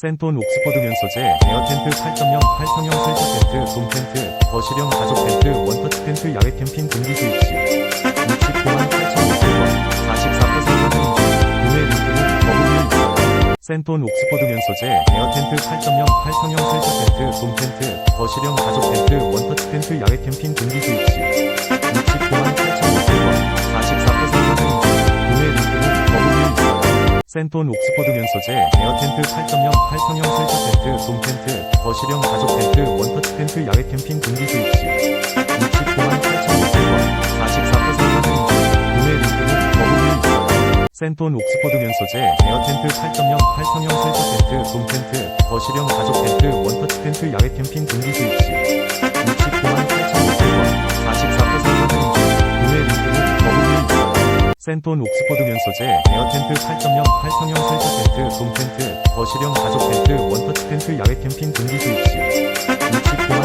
센톤 옥스퍼드 면 소재, 에어 텐트 8.0, 8평형 설치 텐트, 돔 텐트, 거실형 가족 텐트, 원터치 텐트, 야외 캠핑 등기 수입 시 69만 8,500원, 44% 할인 중, 구매 링크는 있어요. 센톤 옥스퍼드 면 소재, 에어 텐트 8.0, 8평형 설치 텐트, 돔 텐트, 거실형 가족 텐트, 원터치 텐트, 야외 캠핑 등기 수입 시 69만 센톤 옥스퍼드면 소재, 에어 텐트 8.0, 8평형 설치 텐트, 돔 텐트, 거실형 가족 텐트, 원터치 텐트, 야외 캠핑 등기 수입 시. 69만 8,500원, 44% 할인. 센톤 옥스퍼드면 소재, 에어 텐트 8.0, 8평형 설치 텐트, 돔 텐트, 거실형 가족 텐트, 원터치 텐트, 야외 캠핑 등기 수입 시 센톤 옥스퍼드면 소재, 에어텐트 8.0, 8평형 설치 텐트, 돔 텐트, 거실형 가족 텐트, 원터치 텐트, 야외 캠핑 등기 수입 시 69만